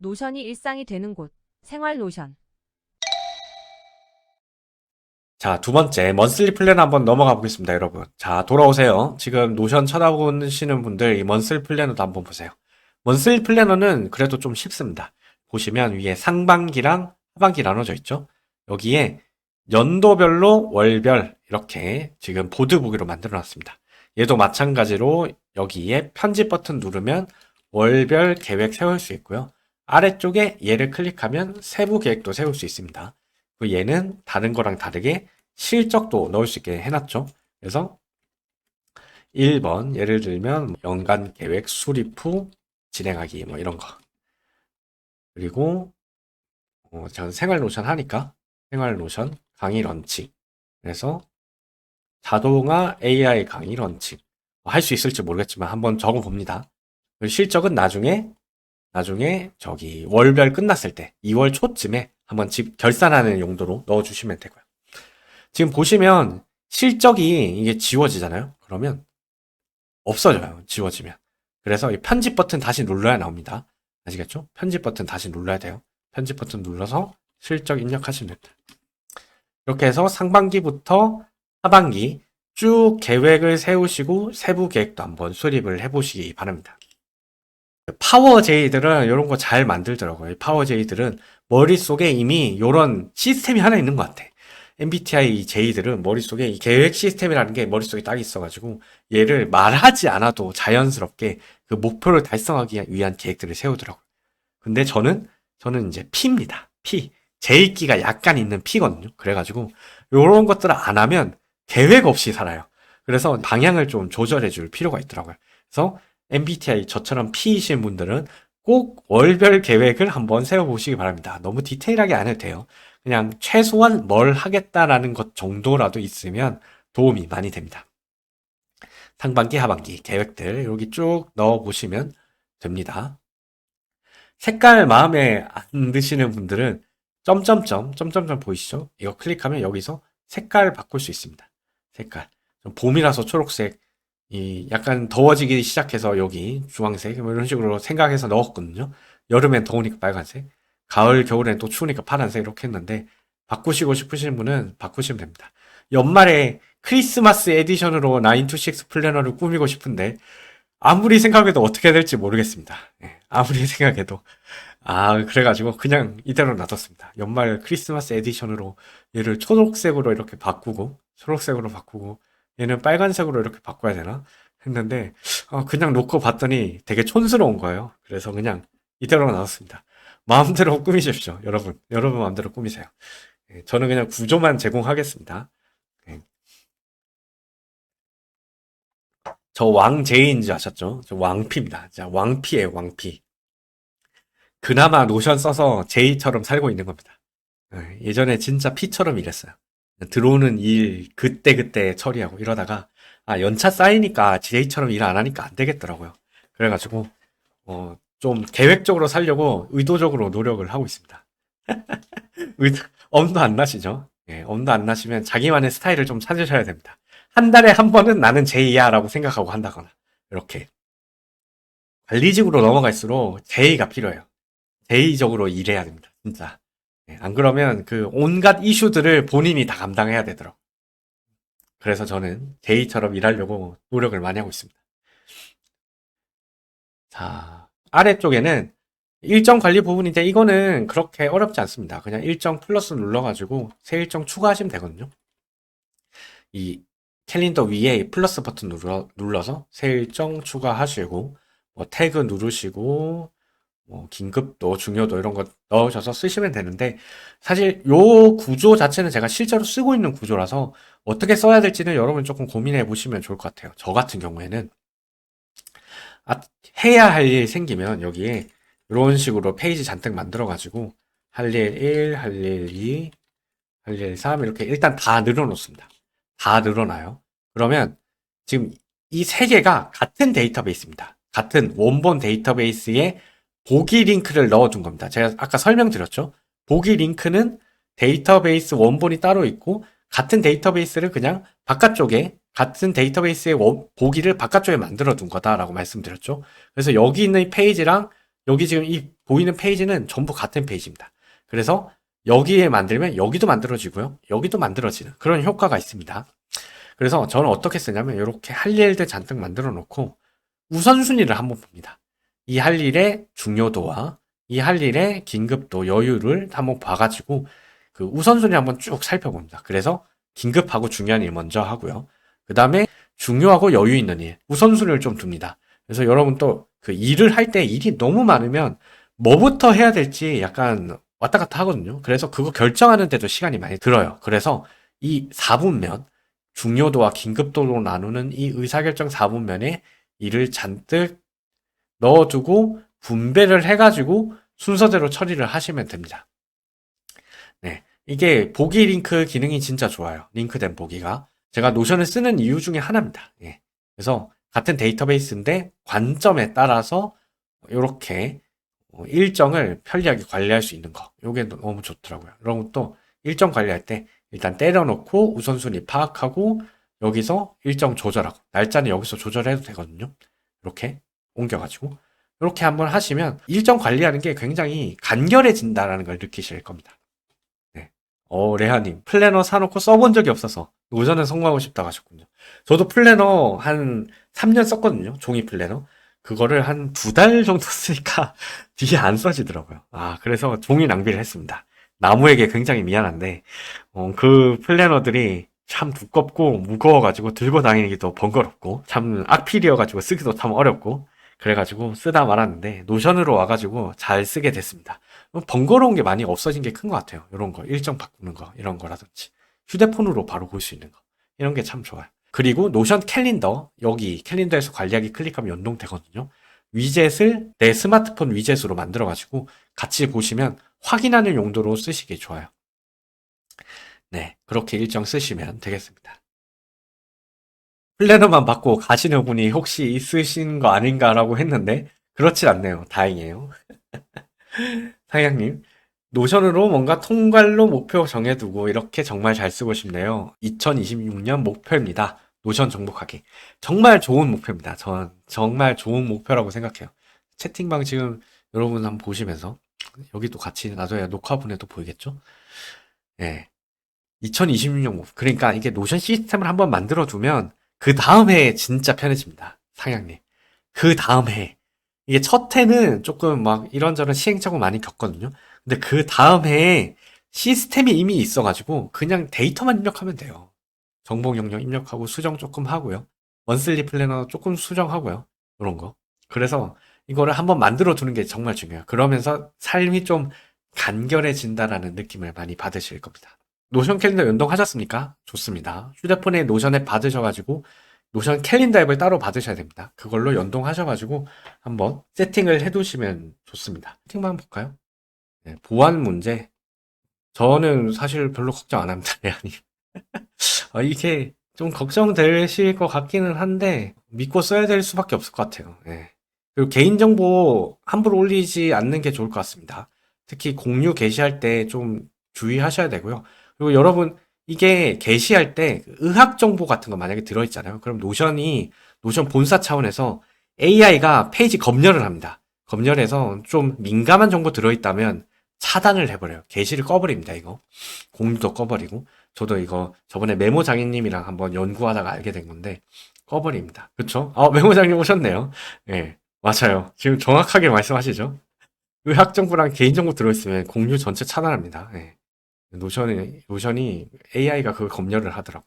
노션이 일상이 되는 곳. 생활 노션. 자, 두 번째, 먼슬리 플랜 한번 넘어가 보겠습니다, 여러분. 자, 돌아오세요. 지금 노션 쳐다보시는 분들 이 먼슬리 플래너도 한번 보세요. 먼슬리 플래너는 그래도 좀 쉽습니다. 보시면 위에 상반기랑 하반기 나눠져 있죠? 여기에 연도별로 월별 이렇게 지금 보드 보기로 만들어 놨습니다. 얘도 마찬가지로 여기에 편집 버튼 누르면 월별 계획 세울 수 있고요. 아래쪽에 얘를 클릭하면 세부 계획도 세울 수 있습니다. 그 얘는 다른 거랑 다르게 실적도 넣을 수 있게 해놨죠. 그래서 1번 예를 들면 연간 계획 수립 후 진행하기 뭐 이런 거. 그리고 어, 저는 생활 노션 하니까 생활 노션 강의 런칭. 그래서 자동화 AI 강의 런칭. 할 수 있을지 모르겠지만 한번 적어 봅니다. 실적은 나중에 나중에 저기 월별 끝났을 때 2월 초쯤에 한번 집 결산하는 용도로 넣어주시면 되고요. 지금 보시면 실적이 이게 지워지잖아요. 그러면 없어져요. 지워지면. 그래서 이 편집 버튼 다시 눌러야 나옵니다. 아시겠죠? 편집 버튼 다시 눌러야 돼요. 편집 버튼 눌러서 실적 입력하시면 됩니다. 이렇게 해서 상반기부터 하반기 쭉 계획을 세우시고 세부 계획도 한번 수립을 해보시기 바랍니다. 파워 제이들은 이런 거 잘 만들더라고요. 파워 제이들은 머릿속에 이미 이런 시스템이 하나 있는 것 같아. MBTI 제이들은 머릿속에 이 계획 시스템이라는 게 머릿속에 딱 있어가지고 얘를 말하지 않아도 자연스럽게 그 목표를 달성하기 위한 계획들을 세우더라고요. 근데 저는, 저는 이제 P입니다. P. 제이기가 약간 있는 P거든요. 그래가지고 이런 것들을 안 하면 계획 없이 살아요. 그래서 방향을 좀 조절해 줄 필요가 있더라고요. 그래서 MBTI 저처럼 P이신 분들은 꼭 월별 계획을 한번 세워보시기 바랍니다. 너무 디테일하게 안 해도 돼요. 그냥 최소한 뭘 하겠다라는 것 정도라도 있으면 도움이 많이 됩니다. 상반기, 하반기 계획들 여기 쭉 넣어보시면 됩니다. 색깔 마음에 안 드시는 분들은 점점점, 점점점 보이시죠? 이거 클릭하면 여기서 색깔 바꿀 수 있습니다. 색깔. 좀 봄이라서 초록색, 이 약간 더워지기 시작해서 여기 주황색 뭐 이런 식으로 생각해서 넣었거든요. 여름엔 더우니까 빨간색, 가을 겨울엔 또 추우니까 파란색 이렇게 했는데 바꾸시고 싶으신 분은 바꾸시면 됩니다. 연말에 크리스마스 에디션으로 9to6 플래너를 꾸미고 싶은데 아무리 생각해도 어떻게 해야 될지 모르겠습니다. 예, 아무리 생각해도 아 그래가지고 그냥 이대로 놔뒀습니다. 연말 크리스마스 에디션으로 얘를 초록색으로 이렇게 바꾸고 초록색으로 바꾸고 얘는 빨간색으로 이렇게 바꿔야 되나 했는데 어, 그냥 놓고 봤더니 되게 촌스러운 거예요. 그래서 그냥 이대로 놔뒀습니다. 마음대로 꾸미십시오, 여러분. 여러분 마음대로 꾸미세요. 예, 저는 그냥 구조만 제공하겠습니다. 예. 저 왕제이인 줄 아셨죠? 저 왕피입니다. 자, 왕피예요, 왕피. 그나마 노션 써서 제이처럼 살고 있는 겁니다. 예, 예전에 진짜 피처럼 일했어요. 들어오는 일 그때그때 처리하고 이러다가 아 연차 쌓이니까 제이처럼 일 안 하니까 안 되겠더라고요. 그래가지고 어, 좀 계획적으로 살려고 의도적으로 노력을 하고 있습니다. 엄도 안 나시죠? 예, 엄도 안 나시면 자기만의 스타일을 좀 찾으셔야 됩니다. 한 달에 한 번은 나는 제이야 라고 생각하고 한다거나 이렇게 관리직으로 넘어갈수록 제이가 필요해요. 제이적으로 일해야 됩니다. 진짜. 예, 안 그러면 그 온갖 이슈들을 본인이 다 감당해야 되더라고. 그래서 저는 제이처럼 일하려고 노력을 많이 하고 있습니다. 자, 아래쪽에는 일정 관리 부분인데 이거는 그렇게 어렵지 않습니다. 그냥 일정 플러스 눌러가지고 새 일정 추가하시면 되거든요. 이 캘린더 위에 플러스 버튼 눌러, 눌러서 새 일정 추가하시고 뭐 태그 누르시고 뭐 긴급도 중요도 이런 거 넣으셔서 쓰시면 되는데 사실 요 구조 자체는 제가 실제로 쓰고 있는 구조라서 어떻게 써야 될지는 여러분 조금 고민해 보시면 좋을 것 같아요. 저 같은 경우에는 아, 해야 할 일 생기면 여기에 이런 식으로 페이지 잔뜩 만들어 가지고 할 일 1, 할 일 2, 할 일 3 이렇게 일단 다 늘어 놓습니다. 다 늘어나요. 그러면 지금 이 세 개가 같은 데이터베이스입니다. 같은 원본 데이터베이스에 보기 링크를 넣어둔 겁니다. 제가 아까 설명드렸죠? 보기 링크는 데이터베이스 원본이 따로 있고 같은 데이터베이스를 그냥 바깥쪽에 같은 데이터베이스의 원- 보기를 바깥쪽에 만들어 둔 거다라고 말씀드렸죠. 그래서 여기 있는 이 페이지랑 여기 지금 이 보이는 페이지는 전부 같은 페이지입니다. 그래서 여기에 만들면 여기도 만들어지고요. 여기도 만들어지는 그런 효과가 있습니다. 그래서 저는 어떻게 쓰냐면 이렇게 할 일들 잔뜩 만들어 놓고 우선순위를 한번 봅니다. 이 할 일의 중요도와 이 할 일의 긴급도, 여유를 한번 봐가지고 그 우선순위 한번 쭉 살펴봅니다. 그래서 긴급하고 중요한 일 먼저 하고요. 그 다음에 중요하고 여유 있는 일, 우선순위를 좀 둡니다. 그래서 여러분 또 그 일을 할 때 일이 너무 많으면 뭐부터 해야 될지 약간 왔다 갔다 하거든요. 그래서 그거 결정하는 데도 시간이 많이 들어요. 그래서 이 4분면, 중요도와 긴급도로 나누는 이 의사결정 4분면에 일을 잔뜩 넣어두고 분배를 해가지고 순서대로 처리를 하시면 됩니다. 네. 이게 보기 링크 기능이 진짜 좋아요. 링크된 보기가. 제가 노션을 쓰는 이유 중에 하나입니다. 예. 그래서 같은 데이터베이스인데 관점에 따라서 이렇게 일정을 편리하게 관리할 수 있는 거. 요게 너무 좋더라고요. 여러분 또 일정 관리할 때 일단 때려놓고 우선순위 파악하고 여기서 일정 조절하고 날짜는 여기서 조절해도 되거든요. 이렇게 옮겨가지고 이렇게 한번 하시면 일정 관리하는 게 굉장히 간결해진다라는 걸 느끼실 겁니다. 네. 어, 레하님, 플래너 사놓고 써본 적이 없어서 노전에 성공하고 싶다고 하셨군요. 저도 플래너 한 3년 썼거든요. 종이 플래너. 그거를 한 두 달 정도 쓰니까 뒤에 안 써지더라고요. 아, 그래서 종이 낭비를 했습니다. 나무에게 굉장히 미안한데, 어, 그 플래너들이 참 두껍고 무거워가지고 들고 다니기도 번거롭고, 참 악필이어가지고 쓰기도 참 어렵고, 그래가지고 쓰다 말았는데, 노션으로 와가지고 잘 쓰게 됐습니다. 번거로운 게 많이 없어진 게 큰 것 같아요. 이런 거, 일정 바꾸는 거, 이런 거라든지. 휴대폰으로 바로 볼 수 있는 거. 이런 게 참 좋아요. 그리고 노션 캘린더, 여기 캘린더에서 관리하기 클릭하면 연동되거든요. 위젯을 내 스마트폰 위젯으로 만들어가지고 같이 보시면 확인하는 용도로 쓰시기 좋아요. 네, 그렇게 일정 쓰시면 되겠습니다. 플래너만 받고 가시는 분이 혹시 있으신 거 아닌가라고 했는데 그렇지 않네요. 다행이에요. 사장님, 노션으로 뭔가 통괄로 목표 정해두고 이렇게 정말 잘 쓰고 싶네요. 2026년 목표입니다. 노션 정복하기. 정말 좋은 목표입니다. 전 정말 좋은 목표라고 생각해요. 채팅방 지금 여러분 한번 보시면서 여기도 같이 나중에 녹화분에도 보이겠죠? 예. 2026년 목표. 그러니까 이게 노션 시스템을 한번 만들어 두면 그 다음 해에 진짜 편해집니다. 상향님. 그 다음 해. 이게 첫 해는 조금 막 이런저런 시행착오 많이 겪거든요. 근데 그 다음 해에 시스템이 이미 있어가지고 그냥 데이터만 입력하면 돼요. 정보 영역 입력하고 수정 조금 하고요. 원슬리 플래너 조금 수정하고요. 이런 거. 그래서 이거를 한번 만들어 두는 게 정말 중요해요. 그러면서 삶이 좀 간결해진다라는 느낌을 많이 받으실 겁니다. 노션 캘린더 연동하셨습니까? 좋습니다. 휴대폰에 노션 앱 받으셔가지고 노션 캘린더 앱을 따로 받으셔야 됩니다. 그걸로 연동하셔가지고 한번 세팅을 해두시면 좋습니다. 세팅만 볼까요? 네, 보안 문제. 저는 사실 별로 걱정 안 합니다, 레아님. 아, 이게 좀 걱정되실 것 같기는 한데, 믿고 써야 될 수밖에 없을 것 같아요. 예. 그리고 개인정보 함부로 올리지 않는 게 좋을 것 같습니다. 특히 공유 게시할 때 좀 주의하셔야 되고요. 그리고 여러분, 이게 게시할 때 의학 정보 같은 거 만약에 들어있잖아요. 그럼 노션이, 노션 본사 차원에서 AI가 페이지 검열을 합니다. 검열해서 좀 민감한 정보 들어있다면 차단을 해버려요. 게시를 꺼버립니다, 이거. 공유도 꺼버리고. 저도 이거 저번에 메모 장인님이랑 한번 연구하다가 알게 된 건데, 꺼버립니다. 그쵸? 아, 메모 장님 오셨네요. 예, 맞아요. 지금 정확하게 말씀하시죠? 의학 정보랑 개인 정보 들어있으면 공유 전체 차단합니다. 예. 노션이, 노션이 AI가 그걸 검열을 하더라고요.